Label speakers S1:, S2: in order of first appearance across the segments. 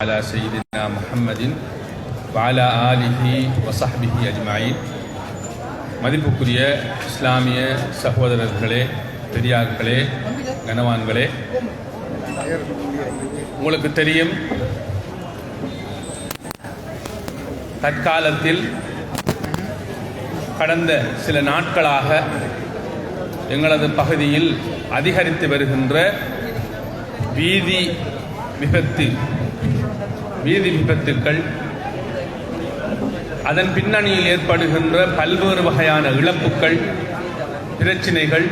S1: على سيدنا محمد وعلى آله وصحبه أجمعين மதிப்புக்குரிய இஸ்லாமிய சகோதரர்களே பெரியார்களே கனவான்களே உங்களுக்கு தெரியும் தற்காலத்தில் கடந்த சில நாட்களாக எங்களது பகுதியில் அதிகரித்து வருகின்ற வீதி விபத்து வீதி விபத்துக்கள் அதன் பின்னணியில் ஏற்படுகின்ற பல்வேறு வகையான இழப்புக்கள் பிரச்சினைகள்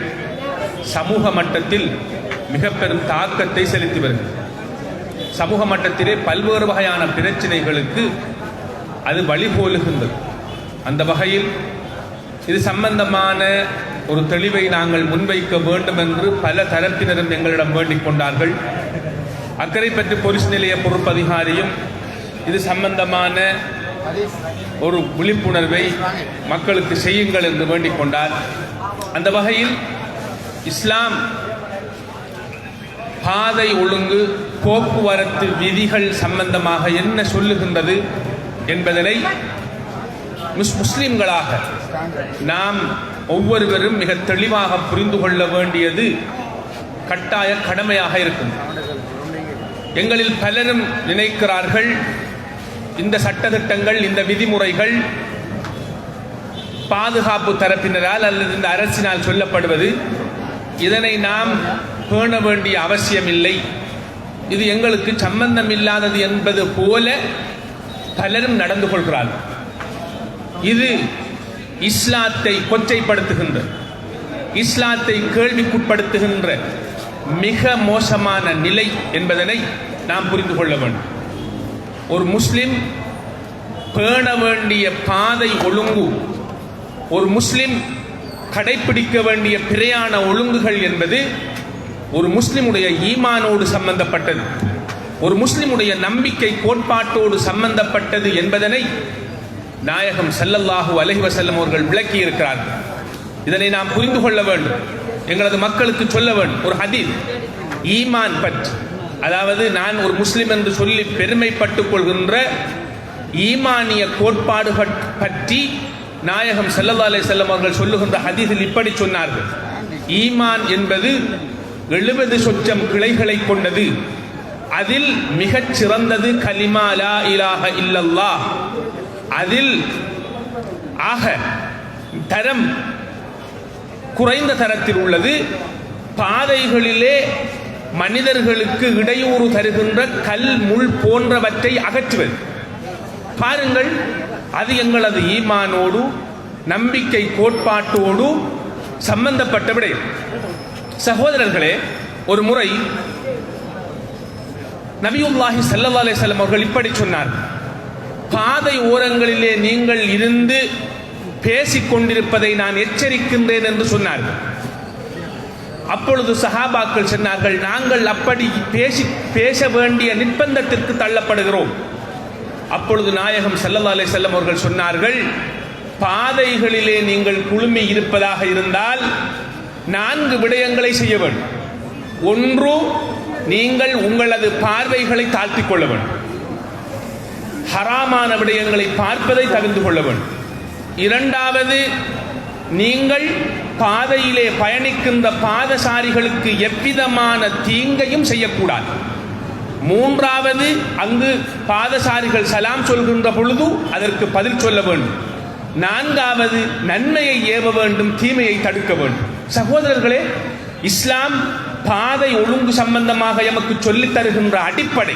S1: சமூக மட்டத்தில் மிக பெரும் தாக்கத்தை செலுத்தி வருகிறது. சமூக மட்டத்திலே பல்வேறு வகையான பிரச்சினைகளுக்கு அது வழிகோலுகின்றது. அந்த வகையில் இது சம்பந்தமான ஒரு தெளிவை நாங்கள் முன்வைக்க வேண்டும் என்று பல தரப்பினரும் எங்களிடம் வேண்டிக் கொண்டார்கள். அக்கரைப்பற்று போலீஸ் நிலைய பொறுப்பதிகாரியும் இது சம்பந்தமான ஒரு விழிப்புணர்வை மக்களுக்கு செய்யுங்கள் என்று வேண்டிக் கொண்டார். அந்த வகையில் இஸ்லாம் பாதை ஒழுங்கு போக்குவரத்து விதிகள் சம்பந்தமாக என்ன சொல்லுகின்றது என்பதனை முஸ் முஸ்லிம்களாக நாம் ஒவ்வொருவரும் மிக தெளிவாக புரிந்து கொள்ள வேண்டியது கட்டாய கடமையாக இருக்கும். எங்களில் பலரும் நினைக்கிறார்கள். இந்த சட்டத்திட்டங்கள் இந்த விதிமுறைகள் பாதுகாப்பு தரப்பினரால் அல்லது இந்த அரசினால் சொல்லப்படுவது இதனை நாம் பேண வேண்டிய அவசியமில்லை. இது எங்களுக்கு சம்பந்தம் இல்லாதது என்பது போல பலரும் நடந்து கொள்கிறார்கள். இது இஸ்லாத்தை கொச்சைப்படுத்துகின்ற இஸ்லாத்தை கேள்விக்குட்படுத்துகின்ற மிக மோசமான நிலை என்பதனை நாம் புரிந்து கொள்ள வேண்டும். ஒரு முஸ்லிம் பேண வேண்டிய பாதை ஒழுங்கு ஒரு முஸ்லிம் கடைபிடிக்க வேண்டிய பிரயாண ஒழுங்குகள் என்பது ஒரு முஸ்லிமுடைய ஈமானோடு சம்பந்தப்பட்டது ஒரு முஸ்லிமுடைய நம்பிக்கை கோட்பாட்டோடு சம்பந்தப்பட்டது என்பதனை நாயகம் செல்லல்லாஹு அலஹி வசல்லம் அவர்கள் விளக்கி இருக்கிறார்கள் இதனை நாம் புரிந்து கொள்ள வேண்டும். எங்களது மக்களுக்கு சொல்ல வேண்டும் ஒரு ஹதீஸ். ஈமான் பற்றி. அதாவது நான் ஒரு முஸ்லிம் என்று சொல்லி பெருமைப்பட்டுக் கொள்கின்ற ஈமானிய கோட்பாடு பற்றி நாயகம் செல்லல்லா அலை செல்லம் அவர்கள் சொல்லுகின்ற ஹதீஸில் இப்படி சொன்னார்கள். ஈமான் என்பது எழுபது சொச்சம் கிளைகளை கொண்டது. அதில் மிகச் சிறந்தது கலிமா லா இலாக இல்லல்லா அதில் ஆக தரம் குறைந்த தரத்தில் உள்ளது. பாதைகளிலே மனிதர்களுக்கு இடையூறு தருகின்ற கல் முள் போன்றவற்றை அகற்றுவது. பாருங்கள் அது எங்களது ஈமானோடு நம்பிக்கை கோட்பாட்டோடு சம்பந்தப்பட்ட விடயம். சகோதரர்களே ஒரு முறை நபியுல்லாஹி சல்லா அலிசல்லம் அவர்கள் இப்படி சொன்னார் பாதை ஓரங்களிலே நீங்கள் இருந்து பேசிக் கொண்டிருப்பதை நான் எச்சரிக்கின்றேன் என்று சொன்னார்கள். அப்பொழுது சஹாபாக்கள் சொன்னார்கள் நாங்கள் அப்படி பேசி பேச வேண்டிய நிர்பந்தத்திற்கு தள்ளப்படுகிறோம். அப்பொழுது நாயகம் சல்லல்லா அலை செல்லம் அவர்கள் சொன்னார்கள் பாதைகளிலே நீங்கள் குழுமி இருப்பதாக இருந்தால் நான்கு விடயங்களை செய்ய வேண்டும். ஒன்று நீங்கள் உங்களது பார்வைகளை தாழ்த்திக் கொள்ள வேண்டும். ஹராமான விடயங்களை பார்ப்பதை தவிர்த்து கொள்ள வேண்டும். இரண்டாவது நீங்கள் பாதையிலே பயணிக்கின்ற பாதசாரிகளுக்கு எவ்விதமான தீங்கையும் செய்யக்கூடாது. மூன்றாவது அங்கு பாதசாரிகள் சலாம் சொல்கின்ற பொழுது அதற்கு பதில் சொல்ல வேண்டும். நான்காவது நன்மையை ஏவ வேண்டும் தீமையை தடுக்க வேண்டும். சகோதரர்களே இஸ்லாம் பாதை ஒழுங்கு சம்பந்தமாக எமக்கு சொல்லித் தருகின்ற அடிப்படை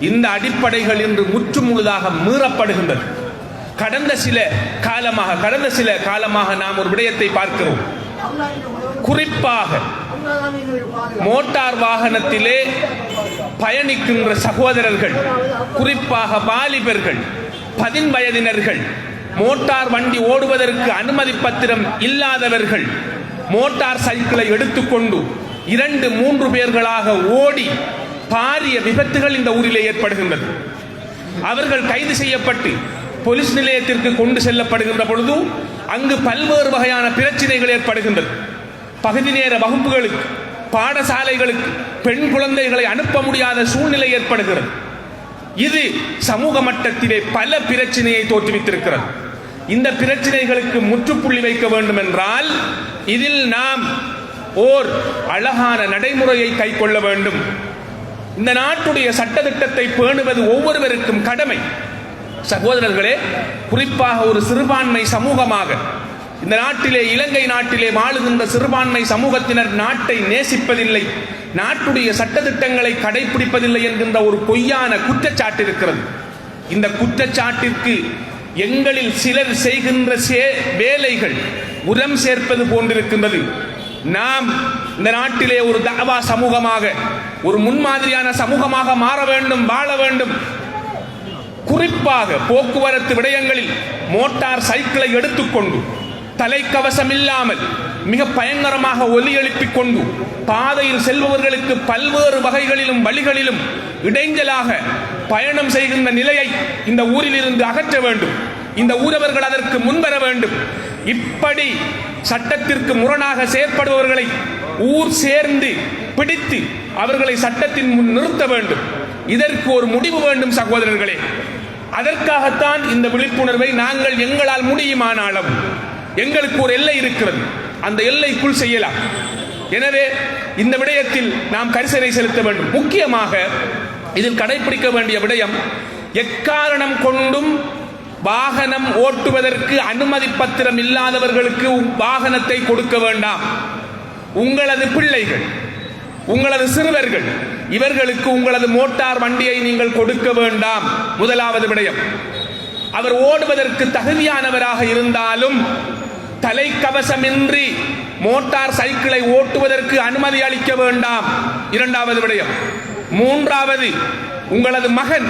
S1: இந்த அடிப்படைகள் இன்று முற்று முழுதாக மீறப்படுகின்றது. கடந்த சில காலமாக கடந்த சில காலமாக நாம் ஒரு விடயத்தை பார்க்கிறோம். குறிப்பாக மோட்டார் வாகனத்திலே பயணிக்கின்ற சகோதரர்கள் குறிப்பாக வாலிபர்கள் பதின் வயதினர்கள் மோட்டார் வண்டி ஓடுவதற்கு அனுமதி பத்திரம் இல்லாதவர்கள் மோட்டார் சைக்கிளை எடுத்துக்கொண்டு இரண்டு மூன்று பேர்களாக ஓடி பாரிய விபத்துகள் இந்த ஊரிலே ஏற்படுகின்றது. அவர்கள் கைது செய்யப்பட்டு போலீஸ் நிலையத்திற்கு கொண்டு செல்லப்படுகின்ற பொழுது அங்கு பல்வேறு வகையான பிரச்சனைகள் ஏற்படுகின்றது. பகுதி நேர வகுப்புகளுக்கு பாடசாலைகளுக்கு பெண் குழந்தைகளை அனுப்ப முடியாத சூழ்நிலை ஏற்படுகிறது. இது சமூக மட்டத்திலே பல பிரச்சனையை தோற்றுவித்திருக்கிறது. இந்த பிரச்சனைகளுக்கு முற்றுப்புள்ளி வைக்க வேண்டும் என்றால் இதில் நாம் ஓர் அழகான நடைமுறையை கைக்கொள்ள வேண்டும். இந்த நாட்டுடைய சட்டத்திட்டத்தை பேணுவது ஒவ்வொருவருக்கும் கடமை. சகோதரர்களே குறிப்பாக ஒரு சிறுபான்மை சமூகமாக இந்த நாட்டிலே இலங்கை நாட்டிலே வாழுகின்ற சிறுபான்மை சமூகத்தினர் நாட்டை நேசிப்பதில்லை நாட்டுடைய சட்டத்திட்டங்களை கடைபிடிப்பதில்லை என்கின்ற ஒரு பொய்யான குற்றச்சாட்டு இருக்கிறது இந்த குற்றச்சாட்டிற்கு எங்களில் சிலர் செய்கின்ற சே- வேலைகள் உரம் சேர்ப்பது போன்றிருக்கின்றது. நாம் இந்த நாட்டிலே ஒரு தவா சமூகமாக ஒரு முன்மாதிரியான சமூகமாக மாற வேண்டும் வாழ வேண்டும் குறிப்பாக போக்குவரத்து விடயங்களில் மோட்டார் சைக்கிளை எடுத்துக்கொண்டு தலைக்கவசம் இல்லாமல் மிக பயங்கரமாக ஒலி எழுப்பிக் கொண்டு பாதையில் செல்பவர்களுக்கு பல்வேறு வகைகளிலும் வழிகளிலும் இடைஞ்சலாக பயணம் செய்கின்ற நிலையை இந்த ஊரில் இருந்து அகற்ற வேண்டும். இந்த ஊரவர்கள் அதற்கு முன்வர வேண்டும். இப்படி சட்டத்திற்கு முரணாக செயற்படுபவர்களை ஊர் சேர்ந்து பிடித்து அவர்களை சட்டத்தின் முன் நிறுத்த வேண்டும். இதற்கு ஒரு முடிவு வேண்டும் சகோதரர்களே. அதற்காகத்தான் இந்த விழிப்புணர்வை நாங்கள் எங்களால் முடியுமானாலும் எங்களுக்கு ஒரு எல்லை இருக்கிறது. அந்த எல்லைக்குள் செய்யலாம். எனவே இந்த விடயத்தில் நாம் கரிசனை செலுத்த வேண்டும். முக்கியமாக இதில் கடைபிடிக்க வேண்டிய விடயம் எக்காரணம் கொண்டும் வாகனம் ஓட்டுவதற்கு அனுமதி பத்திரம் இல்லாதவர்களுக்கு வாகனத்தை கொடுக்க வேண்டாம். உங்களது பிள்ளைகள் உங்களது சிறுவர்கள் இவர்களுக்கு உங்களது மோட்டார் வண்டியை நீங்கள் கொடுக்க வேண்டாம். முதலாவது விடயம். அவர் ஓடுவதற்கு தகுதியானவராக இருந்தாலும் தலைக்கவசமின்றி மோட்டார் சைக்கிளை ஓட்டுவதற்கு அனுமதி அளிக்க வேண்டாம். இரண்டாவது விடயம். மூன்றாவது உங்களது மகன்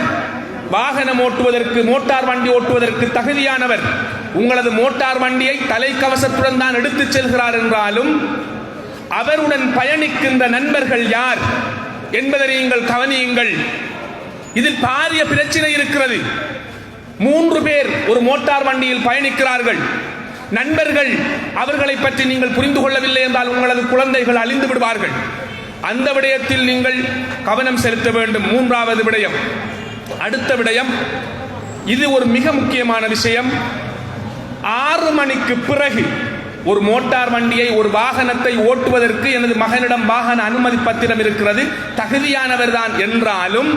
S1: வாகனம் ஓட்டுவதற்கு மோட்டார் வண்டி ஓட்டுவதற்கு தகுதியானவர் உங்களது மோட்டார் வண்டியை தலைக்கவசத்துடன் தான் எடுத்துச் செல்கிறார் என்றாலும் அவருடன் பயணிக்கின்ற நண்பர்கள் யார்? என்பதை நீங்கள் கவனியுங்கள். இதில் பாரிய பிரச்சனை இருக்கிறது. மூன்று பேர் ஒரு மோட்டார் வண்டியில் பயணிக்கிறார்கள். நண்பர்கள் அவர்களை பற்றி நீங்கள் புரிந்து கொள்ளவில்லை என்றால் உங்களது குழந்தைகள் அழிந்து விடுவார்கள். அந்த விடயத்தில் நீங்கள் கவனம் செலுத்த வேண்டும். மூன்றாவது விடயம். அடுத்த விடயம் இது ஒரு மிக முக்கியமான விஷயம். ஆறு மணிக்கு பிறகு ஒரு மோட்டார் வண்டியை ஒரு வாகனத்தை ஓட்டுவதற்கு எனது மகனிடம் வாகன அனுமதி பத்திரம் இருக்கிறது. தகுதியானவர் தான் என்றாலும்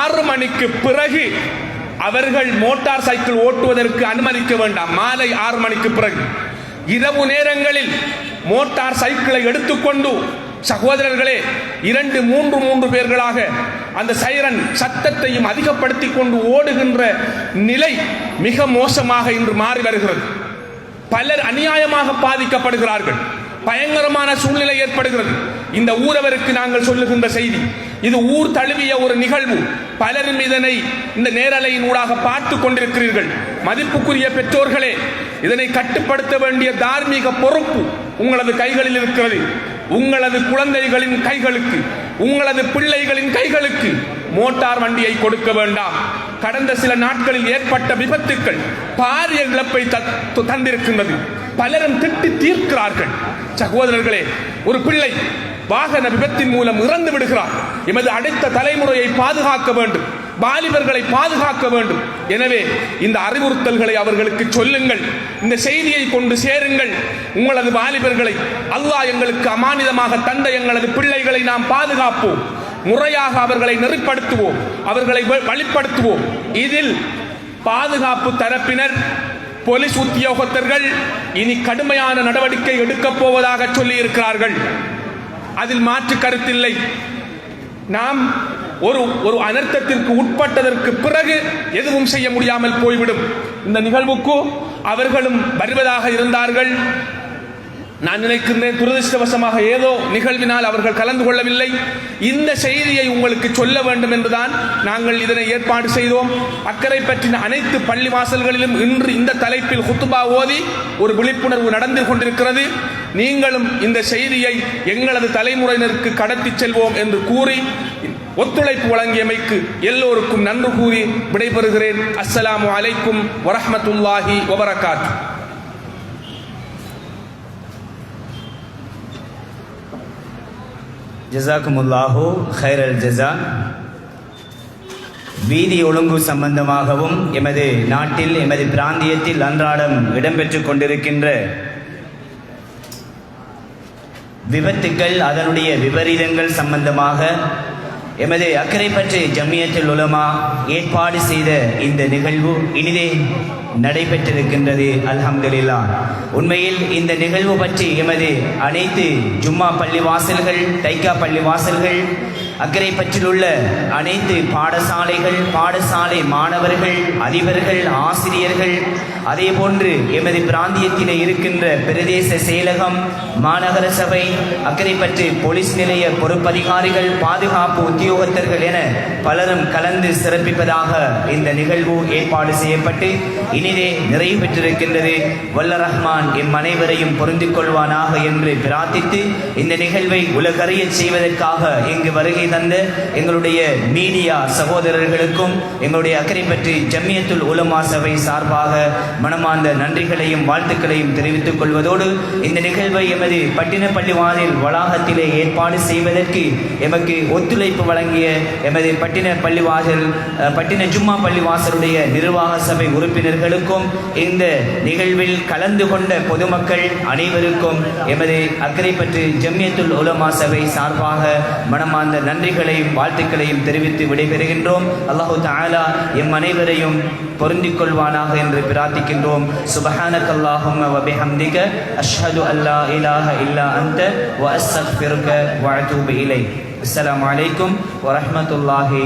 S1: ஆறு மணிக்கு பிறகு அவர்கள் மோட்டார் சைக்கிள் ஓட்டுவதற்கு அனுமதிக்க வேண்டாம். மாலை ஆறு மணிக்கு பிறகு. இரவு நேரங்களில் மோட்டார் சைக்கிளை எடுத்துக்கொண்டு சகோதரர்களே இரண்டு மூன்று மூன்று பேர்களாக அந்த சைரன் சத்தத்தையும் அதிகப்படுத்தி கொண்டு ஓடுகின்ற நிலை மிக மோசமாக இன்று மாறி வருகிறது. பலர் அநியாயமாக பாதிக்கப்படுகிறார்கள். பயங்கரமான சூழ்நிலை ஏற்படுகிறது. இந்த ஊரவருக்கு நாங்கள் சொல்லுகின்ற செய்தி இது ஊர் தழுவிய ஒரு நிகழ்வு. பலரும் இதனை இந்த நேரலையின் ஊடாக பார்த்து கொண்டிருக்கிறீர்கள். மதிப்புக்குரிய பெற்றோர்களே இதனை கட்டுப்படுத்த வேண்டிய தார்மீக பொறுப்பு உங்களது கைகளில் இருக்கிறது. உங்களது குழந்தைகளின் கைகளுக்கு உங்களது பிள்ளைகளின் கைகளுக்கு மோட்டார் வண்டியை கொடுக்க வேண்டாம். கடந்த சில நாட்களில் ஏற்பட்ட விபத்துக்கள் பாரிய இழப்பை தந்திருக்கின்றது. பலரும் திட்டி தீர்க்கிறார்கள். சகோதரர்களே ஒரு பிள்ளை வாகன விபத்தின் மூலம் இறந்து விடுகிறார். எமது அடுத்த தலைமுறையை பாதுகாக்க வேண்டும். வாலிபர்களை பாதுகாக்க வேண்டும். எனவே இந்த அறிவுறுத்தல்களை அவர்களுக்கு சொல்லுங்கள். இந்த செய்தியை கொண்டு சேருங்கள். உங்களது வாலிபர்களை அல்லாஹ் எங்களுக்கு அமானிதமாக தந்த எங்களது பிள்ளைகளை நாம் பாதுகாப்போம். முறையாக அவர்களை நெறிப்படுத்துவோம் அவர்களை வ- வழிப்படுத்துவோம். இதில் பாதுகாப்பு தரப்பினர் போலீஸ் உத்தியோகத்தர்கள் இனி கடுமையான நடவடிக்கை எடுக்கப் போவதாக சொல்லி இருக்கிறார்கள் அதில் மாற்று கருத்தில்லை. நாம் ஒரு ஒரு அனர்த்தத்திற்கு உட்பட்டதற்கு பிறகு எதுவும் செய்ய முடியாமல் போய்விடும். இந்த நிகழ்வுக்கு அவர்களும் வருவதாக இருந்தார்கள். நான் நினைக்கின்றேன் துரதிருஷ்டவசமாக ஏதோ நிகழ்வினால் அவர்கள் கலந்து கொள்ளவில்லை. இந்த செய்தியை உங்களுக்கு சொல்ல வேண்டும் என்றுதான் நாங்கள் இதனை ஏற்பாடு செய்தோம். அக்கறை பற்றின அனைத்து பள்ளி வாசல்களிலும் இன்று இந்த தலைப்பில் குத்துபா ஓதி ஒரு விழிப்புணர்வு நடந்து கொண்டிருக்கிறது. நீங்களும் இந்த செய்தியை எங்களது தலைமுறையினருக்கு கடத்திச் செல்வோம் என்று கூறி ஒத்துழைப்பு வழங்கியமைக்கு எல்லோருக்கும் நன்றி கூறி விடைபெறுகிறேன். அஸ்ஸலாமு அலைக்கும் வரஹ்மத்துல்லாஹி வபரகாத்து
S2: ஜசாக்குமுல்லாஹு ஹைரல் ஜசா வீதி ஒழுங்கு சம்பந்தமாகவும் எமது நாட்டில் எமது பிராந்தியத்தில் அன்றாடம் இடம்பெற்றுக் கொண்டிருக்கின்ற விபத்துக்கள் அதனுடைய விபரீதங்கள் சம்பந்தமாக எமது அக்கறை பற்றி ஜம்மியத்தில் உலமா ஏற்பாடு செய்த இந்த நிகழ்வு இனிதே நடைபெற்றிருக்கின்றது. அல்ஹம்துலில்லா உண்மையில் இந்த நிகழ்வு பற்றி எமது அனைத்து ஜும்மா பள்ளி வாசல்கள் தைக்கா பள்ளி வாசல்கள் அக்கறை பற்றிலுள்ள அனைத்து பாடசாலைகள் பாடசாலை மாணவர்கள் அதிபர்கள் ஆசிரியர்கள் அதே போன்று எமது பிராந்தியத்திலே இருக்கின்ற பிரதேச செயலகம் மாநகர சபை அக்கறை பற்றி போலீஸ் நிலைய பொறுப்பதிகாரிகள் பாதுகாப்பு உத்தியோகத்தர்கள் என பலரும் கலந்து சிறப்பிப்பதாக இந்த நிகழ்வு ஏற்பாடு செய்யப்பட்டு இனிதே நிறைவு பெற்றிருக்கின்றது. வல்ல ரஹ்மான் எம் அனைவரையும் பொருந்திக் கொள்வானாக என்று பிரார்த்தித்து இந்த நிகழ்வை உலகறிய செய்வதற்காக இங்கு வருகை தந்த எங்களுடைய மீடியா சகோதரர்களுக்கும் எங்களுடைய அக்கறை பற்றி ஜம்மியத்துல் உலமா சபை சார்பாக மனமார்ந்த நன்றிகளையும் வாழ்த்துக்களையும் தெரிவித்துக் கொள்வதோடு இந்த நிகழ்வை எமது பட்டினப்பள்ளி வானில் வளாகத்திலே ஏற்பாடு செய்வதற்கு எமக்கு ஒத்துழைப்பு வழங்கிய எமது பட்டின பள்ளிவாசல் பட்டின ஜும்மா பள்ளிவாசலுடைய நிர்வாக சபை உறுப்பினர்களும் உறுப்பினர்களுக்கும் இந்த நிகழ்வில் கலந்து கொண்ட பொதுமக்கள் அனைவருக்கும் எமது அக்கறை பற்றி ஜம்மியத்துல் உலமா சபை சார்பாக மனமார்ந்த நன்றிகளையும் வாழ்த்துக்களையும் தெரிவித்து விடைபெறுகின்றோம். அல்லாஹு தாலா எம் அனைவரையும் பொருந்திக் கொள்வானாக என்று பிரார்த்திக்கின்றோம். சுபஹானக அல்லாஹும்ம வ அஷ்ஹது அல்லா இலாஹ இல்லா அந்த வ அஸ்தக்ஃபிருக வ அத்தூபு இலைக். அஸ்ஸலாமு அலைக்கும் வ ரஹ்மத்துல்லாஹி